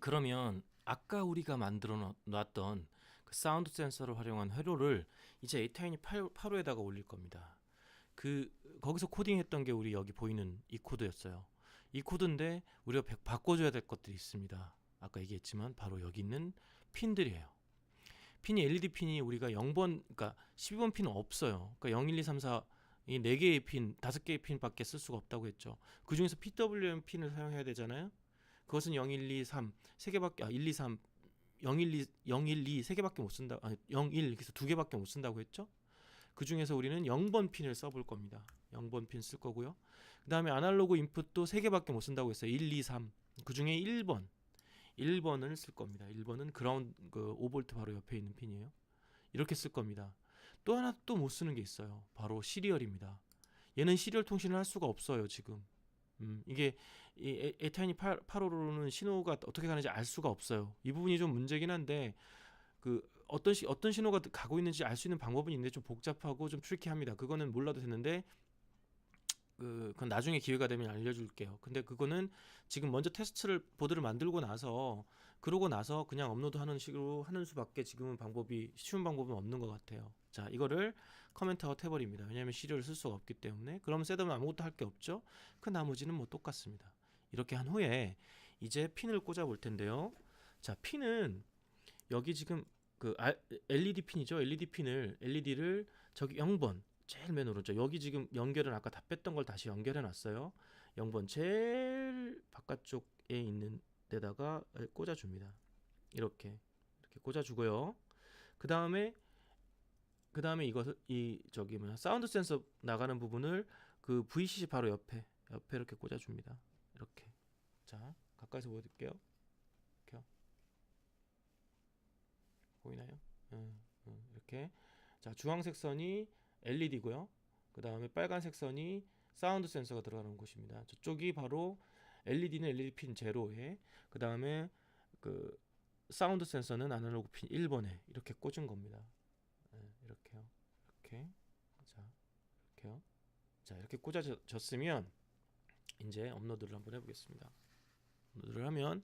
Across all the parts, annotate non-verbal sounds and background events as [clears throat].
그러면 아까 우리가 만들어 놨던 그 사운드 센서를 활용한 회로를 이제 에타이니 8호에다가 올릴 겁니다. 그 거기서 코딩했던 게 우리 여기 보이는 이 코드였어요. 이 코드인데 우리가 백- 바꿔줘야 될 것들이 있습니다. 아까 얘기했지만 바로 여기 있는 핀들이에요. 핀이 LED 핀이 우리가 0번, 그러니까 12번 핀은 없어요. 그러니까 0, 1, 2, 3, 4이네 개의 핀, 다섯 개의 핀밖에 쓸 수가 없다고 했죠. 그 중에서 PWM 핀을 사용해야 되잖아요. 그것은 0, 1, 2, 3 세 개밖에 아 1, 2, 3 0, 1, 2 0, 1, 2 세 개밖에 못 쓴다. 아 0, 1 그래서 두 개밖에 못 쓴다고 했죠. 그 중에서 우리는 0번 핀을 써볼 겁니다. 0번 핀 쓸 거고요. 그 다음에 아날로그 인풋도 세 개밖에 못 쓴다고 했어요. 1, 2, 3. 그 중에 1번. 1번을 쓸 겁니다. 1번은 그라운드 그 5볼트 바로 옆에 있는 핀이에요. 이렇게 쓸 겁니다. 또 하나 또 못 쓰는 게 있어요. 바로 시리얼입니다. 얘는 시리얼 통신을 할 수가 없어요, 지금. 음, 이게 이 에- 에타이니 8, 8호로는 신호가 어떻게 가는지 알 수가 없어요. 이 부분이 좀 문제긴 한데 그 어떤 시, 어떤 신호가 가고 있는지 알 수 있는 방법은 있는데 좀 복잡하고 좀 트리키합니다. 그거는 몰라도 되는데 그 그건 나중에 기회가 되면 알려줄게요. 근데 그거는 지금 먼저 테스트를 보드를 만들고 나서 그러고 나서 그냥 업로드하는 식으로 하는 수밖에 지금은 방법이 쉬운 방법은 없는 것 같아요. 자 이거를 커멘트 아웃 해버립니다. 왜냐하면 시리얼을 쓸 수가 없기 때문에 그럼 셋업은 아무것도 할 게 없죠. 그 나머지는 뭐 똑같습니다. 이렇게 한 후에 이제 핀을 꽂아 볼 텐데요. 자 핀은 여기 지금 그 아- LED 핀이죠. LED 핀을 LED를 저기 0번 제일 맨 오른쪽 여기 지금 연결은 아까 다 뺐던 걸 다시 연결해 놨어요. 0번 제일 바깥쪽에 있는 데다가 꽂아 줍니다. 이렇게 이렇게 꽂아 주고요. 그 다음에 그 다음에 이것을 이 저기 뭐야 사운드 센서 나가는 부분을 그 VCC 바로 옆에 옆에 이렇게 꽂아 줍니다. 이렇게 자 가까이서 보여드릴게요. 이렇게요. 보이나요? 음, 음, 이렇게 자 주황색 선이 LED고요. 그 다음에 빨간색 선이 사운드 센서가 들어가는 곳입니다. 저쪽이 바로 LED는 LED 핀 제로에 그 다음에 그 사운드 센서는 아날로그 핀 1번에 이렇게 꽂은 겁니다. 네, 이렇게요. 이렇게 자 이렇게요. 자 이렇게 꽂아졌으면 이제 업로드를 한번 해보겠습니다. 업로드를 하면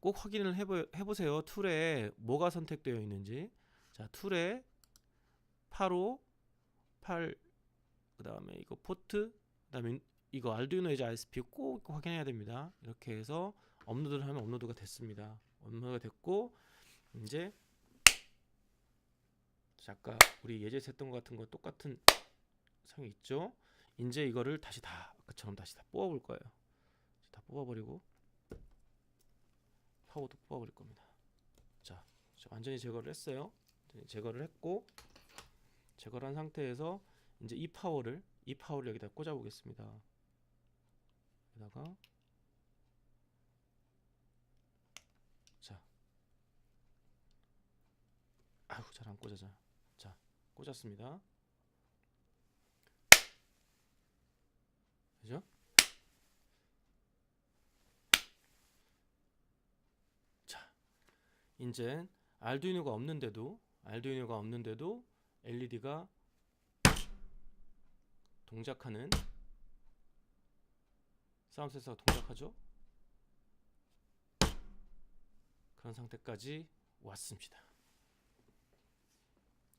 꼭 확인을 해보, 해보세요. 툴에 뭐가 선택되어 있는지. 자, 툴에 8호, 8, 그 다음에 이거 포트, 그 다음에 이거 알두이노 에즈 ISP 꼭 확인해야 됩니다. 이렇게 해서 업로드를 하면 업로드가 됐습니다. 업로드가 됐고, 이제, 자, 아까 우리 예제에서 했던 것 같은 거 똑같은 상이 있죠? 이제 이거를 다시 다, 아까처럼 다시 다 뽑아볼 거예요. 다 뽑아버리고, 파워도 뽑아버릴 겁니다. 자, 저 완전히 제거를 했어요. 제거를 했고 제거를 한 상태에서 이제 이 파워를 이 파워를 여기다 꽂아 보겠습니다. 여기다가 자, 아유 잘안 꽂아져. 자, 꽂았습니다. 그죠? 이제 알두이노가 없는데도 알두이노가 없는데도 LED가 동작하는 사운드 센서가 동작하죠. 그런 상태까지 왔습니다.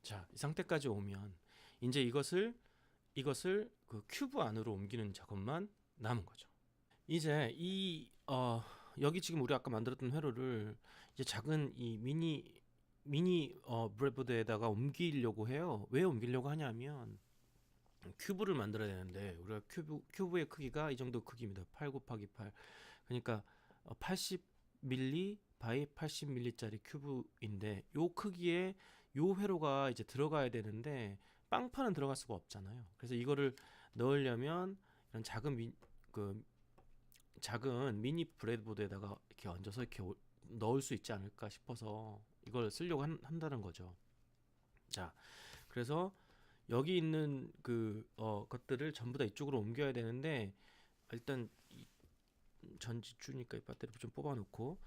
자, 이 상태까지 오면 이제 이것을 이것을 그 큐브 안으로 옮기는 작업만 남은 거죠. 이제 이 어, 여기 지금 우리 아까 만들었던 회로를 이제 작은 이 미니 미니 어 브레보드에다가 옮기려고 해요. 왜 옮기려고 하냐면 큐브를 만들어야 되는데 우리가 큐브 큐브의 크기가 이 정도 크기입니다. 8 곱하기 8. 그러니까 어, 80밀리 바이 80밀리짜리 큐브인데 요 크기에 요 회로가 이제 들어가야 되는데 빵판은 들어갈 수가 없잖아요. 그래서 이거를 넣으려면 이런 작은 미, 그 작은 미니 브레드보드에다가 이렇게 얹어서 이렇게 올- 넣을 수 있지 않을까 싶어서 이걸 쓰려고 한, 한다는 거죠. 자, 그래서 여기 있는 그 어, 것들을 전부 다 이쪽으로 옮겨야 되는데 일단 이 전지주니까 이 배터리 좀 뽑아놓고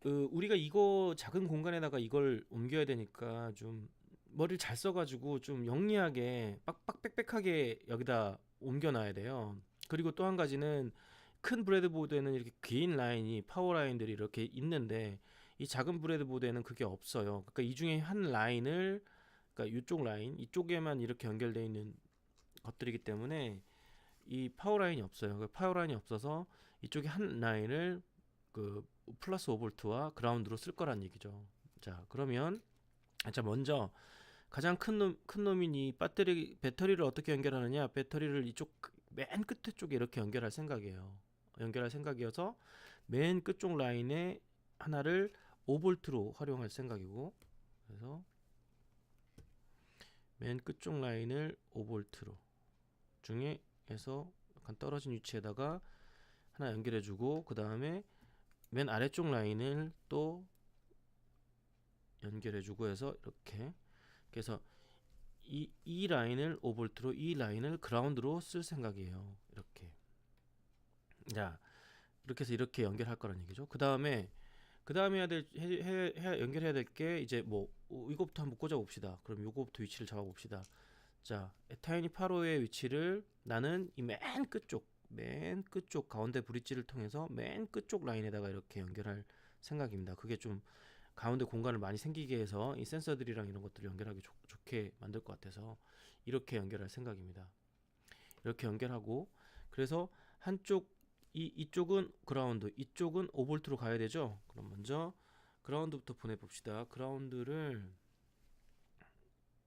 그 우리가 이거 작은 공간에다가 이걸 옮겨야 되니까 좀 머리를 잘 써가지고 좀 영리하게 빡빡 빽빽하게 여기다 옮겨놔야 돼요. 그리고 또 한 가지는 큰 브레드보드에는 이렇게 긴 라인이 파워 라인들이 이렇게 있는데 이 작은 브레드보드에는 그게 없어요. 그러니까 이 중에 한 라인을 그러니까 이쪽 라인 이쪽에만 이렇게 연결되어 있는 것들이기 때문에 이 파워 라인이 없어요. 그 파워 라인이 없어서 이쪽에 한 라인을 그 플러스 5볼트와 그라운드로 쓸 거란 얘기죠. 자, 그러면 자 먼저 가장 큰 놈, 큰 놈인 이 배터리 배터리를 어떻게 연결하느냐? 배터리를 이쪽 그- 맨 끝에 쪽에 이렇게 연결할 생각이에요. 연결할 생각이어서 맨 끝쪽 라인에 하나를 5볼트로 활용할 생각이고 그래서 맨 끝쪽 라인을 5볼트로 중에에서 약간 떨어진 위치에다가 하나 연결해주고 그 다음에 맨 아래쪽 라인을 또 연결해주고 해서 이렇게 그래서 이, 이 라인을 5볼트로 이 라인을 그라운드로 쓸 생각이에요. 이렇게 자 이렇게 해서 이렇게 연결할 거란 얘기죠. 그 다음에 그 다음에 해야 될 해, 해, 해, 연결해야 될 게 이제 뭐 어, 이거부터 한번 꽂아 봅시다. 그럼 요거부터 위치를 잡아 봅시다. 자 에타이니 8호의 위치를 나는 이 맨 끝쪽 맨 끝쪽 가운데 브릿지를 통해서 맨 끝쪽 라인에다가 이렇게 연결할 생각입니다. 그게 좀 가운데 공간을 많이 생기게 해서 이 센서들이랑 이런 것들을 연결하기 좋, 좋게 만들 것 같아서 이렇게 연결할 생각입니다. 이렇게 연결하고 그래서 한쪽 이 이쪽은 그라운드, 이쪽은 5볼트로 가야 되죠. 그럼 먼저 그라운드부터 보내 봅시다. 그라운드를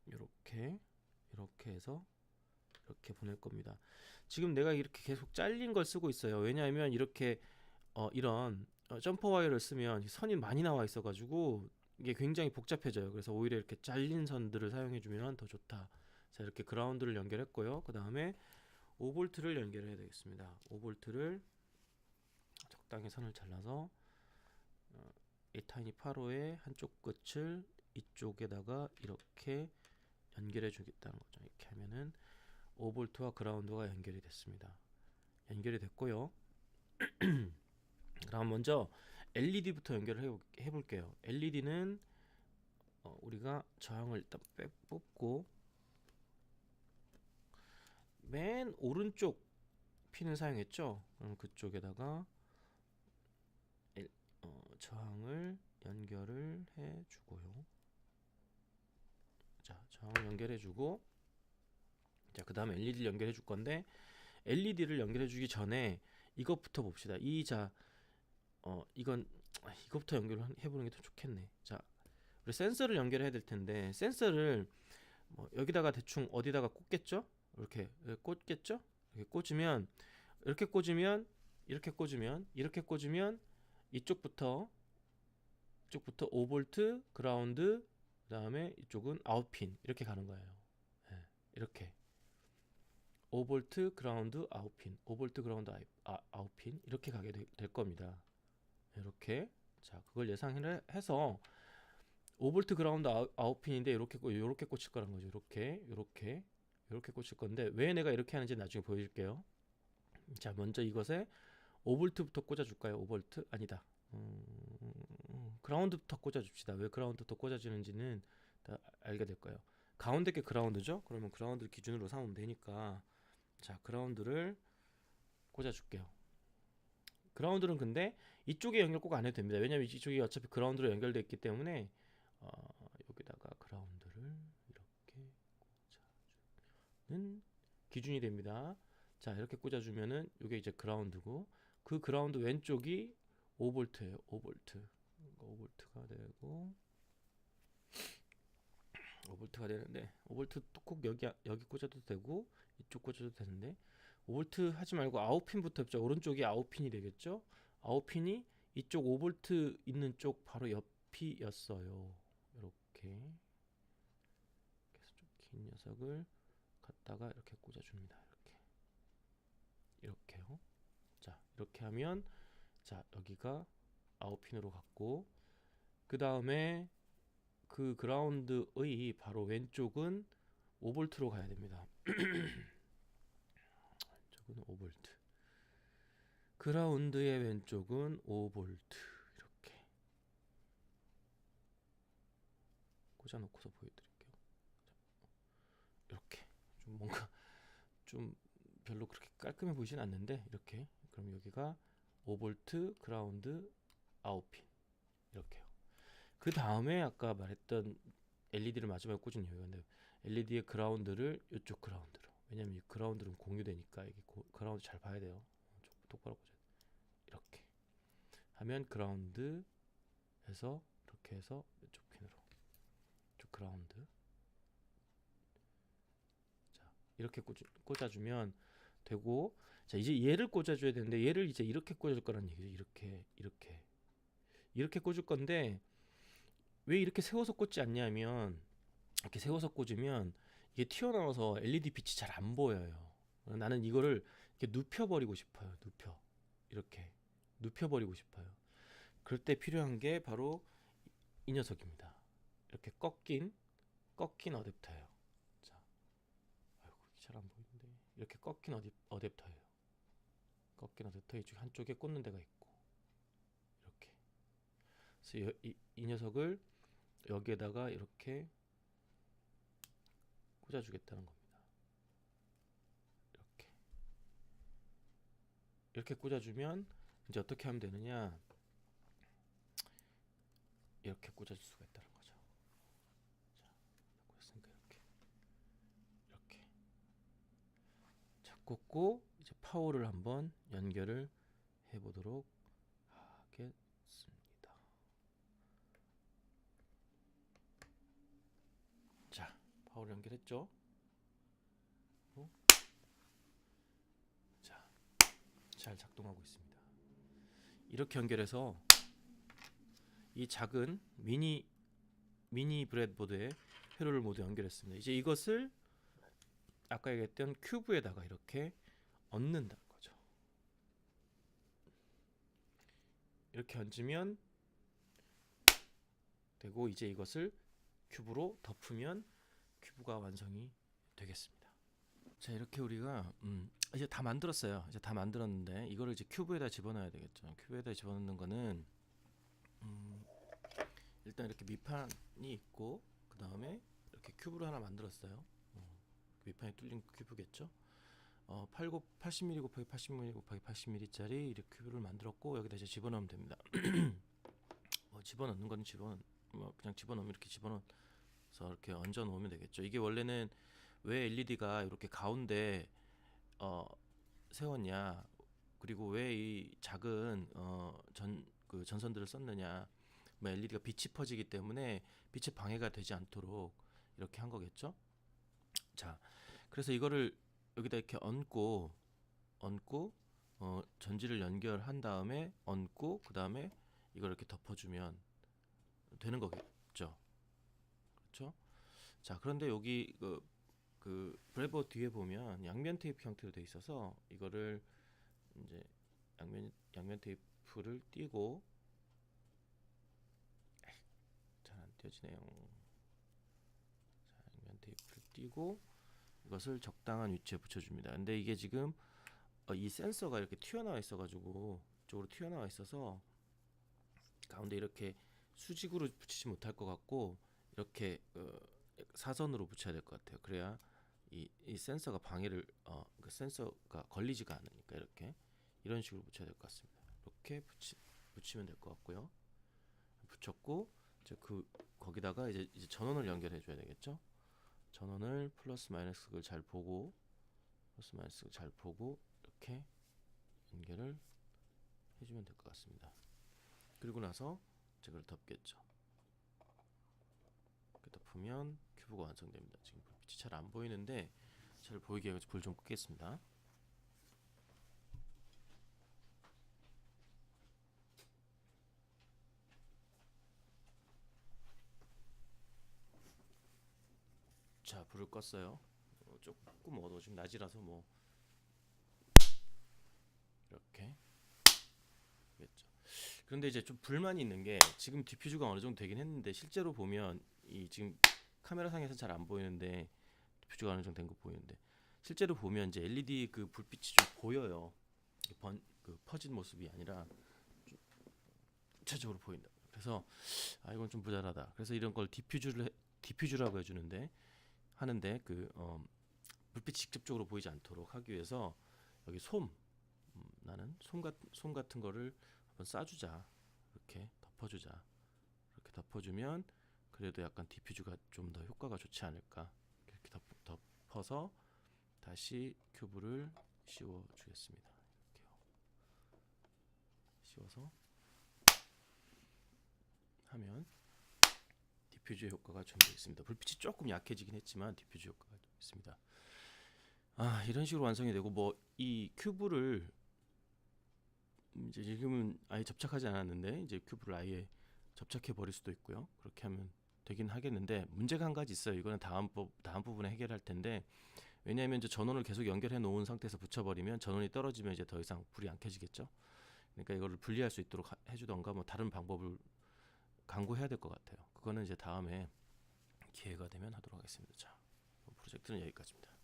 이렇게 이렇게 해서 이렇게 보낼 겁니다. 지금 내가 이렇게 계속 잘린 걸 쓰고 있어요. 왜냐하면 이렇게 어, 이런 어, 점퍼 와이어를 쓰면 선이 많이 나와 있어가지고 이게 굉장히 복잡해져요. 그래서 오히려 이렇게 잘린 선들을 사용해주면 더 좋다. 자 이렇게 그라운드를 연결했고요. 그 다음에 5볼트를 연결해야 되겠습니다. 5볼트를 적당히 선을 잘라서 어, 에타이니 8호의 한쪽 끝을 이쪽에다가 이렇게 연결해 주겠다는 거죠. 이렇게 하면은 5볼트와 그라운드가 연결이 됐습니다. 연결이 됐고요. [clears throat] 그럼 먼저 LED부터 연결을 해, 해볼게요. LED는 어, 우리가 저항을 일단 빼 뽑고 맨 오른쪽 핀을 사용했죠. 그럼 그쪽에다가 엘- 어, 저항을 연결을 해주고요. 자, 저항을 연결해주고 자, 그 다음에 LED를 연결해줄 건데 LED를 연결해주기 전에 이것부터 봅시다. 이 자 어 이건 아, 이것부터 연결해보는 게 더 좋겠네. 자, 우리 센서를 연결해야 될 텐데 센서를 뭐 여기다가 대충 어디다가 꽂겠죠? 이렇게 꽂겠죠? 이렇게 꽂으면 이렇게 꽂으면 이렇게 꽂으면 이렇게 꽂으면 이쪽부터 이쪽부터 5볼트 그라운드 그 다음에 이쪽은 아웃핀 이렇게 가는 거예요. 예, 이렇게 5볼트 그라운드 아웃핀 5볼트 그라운드 아, 아웃핀 이렇게 가게 되- 될 겁니다. 이렇게 자 그걸 예상을 해서 5볼트 그라운드 아웃, 아웃핀인데 이렇게 꽂- 이렇게 꽂힐 거란 거죠. 이렇게 이렇게 이렇게 꽂힐 건데 왜 내가 이렇게 하는지 나중에 보여줄게요. 자 먼저 이것에 5볼트부터 꽂아줄까요? 5볼트 아니다. 음, 그라운드부터 꽂아줍시다. 왜 그라운드부터 꽂아주는지는 다 알게 될 거예요. 가운데 게 그라운드죠? 그러면 그라운드를 기준으로 삼으면 되니까 자 그라운드를 꽂아줄게요. 그라운드는 근데 이쪽에 연결 꼭 안 해도 됩니다. 왜냐면 이쪽이 어차피 그라운드로 연결되어 있기 때문에 어, 여기다가 그라운드를 이렇게 꽂아주는 기준이 됩니다. 자 이렇게 꽂아주면은 이게 이제 그라운드고 그 그라운드 왼쪽이 5볼트예요. 5볼트. 5볼트가 되고 5볼트가 되는데 5볼트 꼭 여기 여기 꽂아도 되고 이쪽 꽂아도 되는데 5볼트 하지 말고 아웃핀부터 해보죠. 오른쪽이 아웃핀이 되겠죠? 아웃핀이 이쪽 5볼트 있는 쪽 바로 옆이었어요. 이렇게 그래서 좀 긴 녀석을 갖다가 이렇게 꽂아줍니다. 이렇게 이렇게요. 자 이렇게 하면 자 여기가 아웃핀으로 갔고 그 다음에 그 그라운드의 바로 왼쪽은 5볼트로 가야 됩니다. [clears throat] 왼쪽은 5볼트. 그라운드의 왼쪽은 5볼트. 이렇게 꽂아놓고서 보여드릴게요. 자, 이렇게 좀 뭔가 좀 별로 그렇게 깔끔해 보이진 않는데 이렇게 그럼 여기가 5V 그라운드 아웃핀 이렇게요. 그 다음에 아까 말했던 LED를 마지막에 꽂은 이유가 근데 LED의 그라운드를 이쪽 그라운드로 왜냐면 이 그라운드는 공유되니까 이게 고, 그라운드 잘 봐야 돼요. 좀 똑바로 보자. 이렇게 하면 그라운드에서 이렇게 해서 이쪽 핀으로 이쪽 그라운드 자 이렇게 꽂, 꽂아주면 되고 자 이제 얘를 꽂아줘야 되는데 얘를 이제 이렇게 꽂을 거란 얘기죠. 이렇게 이렇게 이렇게 꽂을 건데 왜 이렇게 세워서 꽂지 않냐면 이렇게 세워서 꽂으면 이게 튀어나와서 LED 빛이 잘 안 보여요. 나는 이거를 이렇게 눕혀버리고 싶어요. 눕혀 이렇게 눕혀버리고 싶어요. 그럴 때 필요한 게 바로 이 녀석입니다. 이렇게 꺾인 꺾인 어댑터예요. 자, 아이고 잘 안 보이는데 이렇게 꺾인 어댑, 어댑터예요. 꺾인 어댑터 이쪽 한쪽에 꽂는 데가 있고 이렇게. 그래서 이, 이, 이 녀석을 여기에다가 이렇게 꽂아주겠다는 겁니다. 이렇게 이렇게 꽂아주면 이제 어떻게 하면 되느냐? 이렇게 꽂아줄 수가 있다는 거죠. 자, 꽂았으니까 이렇게 이렇게 자 꽂고 파워를 한번 연결을 해 보도록 하겠습니다. 자, 파워를 연결했죠? 어? 자, 잘 작동하고 있습니다. 이렇게 연결해서 이 작은 미니 미니 브레드보드에 회로를 모두 연결했습니다. 이제 이것을 아까 얘기했던 큐브에다가 이렇게 얹는다는 거죠. 이렇게 얹으면 되고 이제 이것을 큐브로 덮으면 큐브가 완성이 되겠습니다. 자 이렇게 우리가 음, 이제 다 만들었어요. 이제 다 만들었는데 이거를 이제 큐브에다 집어넣어야 되겠죠. 큐브에다 집어넣는 거는 음, 일단 이렇게 밑판이 있고 그 다음에 이렇게 큐브를 하나 만들었어요. 어, 밑판이 뚫린 큐브겠죠. 어, 8 곱, 80mm 곱하기 80mm 곱하기 80mm짜리 이렇게 큐브를 만들었고 여기다 이제 집어넣으면 됩니다. [clears throat] 뭐 집어넣는 건 집어 뭐 그냥 집어넣으면 이렇게 집어넣어서 이렇게 얹어 놓으면 되겠죠. 이게 원래는 왜 LED가 이렇게 가운데 어, 세웠냐 그리고 왜 이 작은 어, 전 그 전선들을 썼느냐 뭐 LED가 빛이 퍼지기 때문에 빛에 방해가 되지 않도록 이렇게 한 거겠죠. 자, 그래서 이거를 여기다 이렇게 얹고 얹고 어, 전지를 연결한 다음에 얹고 그 다음에 이걸 이렇게 덮어주면 되는 거겠죠. 그렇죠? 자, 그런데 여기 그, 그 브레버 뒤에 보면 양면 테이프 형태로 돼 있어서 이거를 이제 양면 양면 테이프를 띄고 잘안 띄어지네요. 자, 양면 테이프를 띄고 이것을 적당한 위치에 붙여줍니다. 근데 이게 지금 어, 이 센서가 이렇게 튀어나와 있어가지고 이쪽으로 튀어나와 있어서 가운데 이렇게 수직으로 붙이지 못할 것 같고 이렇게 어, 사선으로 붙여야 될 것 같아요. 그래야 이, 이 센서가 방해를 어, 그 센서가 걸리지가 않으니까 이렇게 이런 식으로 붙여야 될 것 같습니다. 이렇게 붙이, 붙이면 될 것 같고요. 붙였고 이제 그 거기다가 이제, 이제 전원을 연결해 줘야 되겠죠. 전원을 플러스 마이너스 를 잘 보고 플러스 마이너스 잘 보고 이렇게 연결을 해주면 될 것 같습니다. 그리고 나서 그걸 덮겠죠. 이렇게 덮으면 큐브가 완성됩니다. 지금 불빛이 잘 안 보이는데 잘 보이게 해서 불좀 끄겠습니다. 자 불을 껐어요. 어, 조금 어두워 지금 낮이라서 뭐 이렇게 겠죠. 그런데 이제 좀 불만이 있는 게 지금 디퓨즈가 어느 정도 되긴 했는데 실제로 보면 이 지금 카메라 상에서 잘 안 보이는데 디퓨즈가 어느 정도 된 거 보이는데 실제로 보면 이제 LED 그 불빛이 좀 보여요. 번, 그 퍼진 모습이 아니라 좀 구체적으로 보인다. 그래서 아 이건 좀 부자라다. 그래서 이런 걸 디퓨즈를 해- 디퓨즈라고 해주는데 하는데 그 어, 불빛이 직접적으로 보이지 않도록 하기 위해서 여기 솜 음, 나는 솜, 같, 솜 같은 거를 한번 싸주자. 이렇게 덮어주자. 이렇게 덮어주면 그래도 약간 디퓨즈가 좀 더 효과가 좋지 않을까. 이렇게 덮, 덮어서 다시 큐브를 씌워 주겠습니다. 이렇게요. 씌워서 하면 디퓨즈 효과가 좀 있습니다 불빛이 조금 약해지긴 했지만 디퓨즈 효과가 좀 있습니다 아 이런 식으로 완성이 되고 뭐 이 큐브를 이제 지금은 아예 접착하지 않았는데 이제 큐브를 아예 접착해 버릴 수도 있고요. 그렇게 하면 되긴 하겠는데 문제가 한 가지 있어요. 이거는 다음 부 다음 부분에 해결할 텐데 왜냐하면 이제 전원을 계속 연결해 놓은 상태에서 붙여버리면 전원이 떨어지면 이제 더 이상 불이 안 켜지겠죠. 그러니까 이거를 분리할 수 있도록 하- 해주던가 뭐 다른 방법을 강구해야 될 것 같아요. 그거는 이제 다음에 기회가 되면 하도록 하겠습니다. 자, 프로젝트는 여기까지입니다.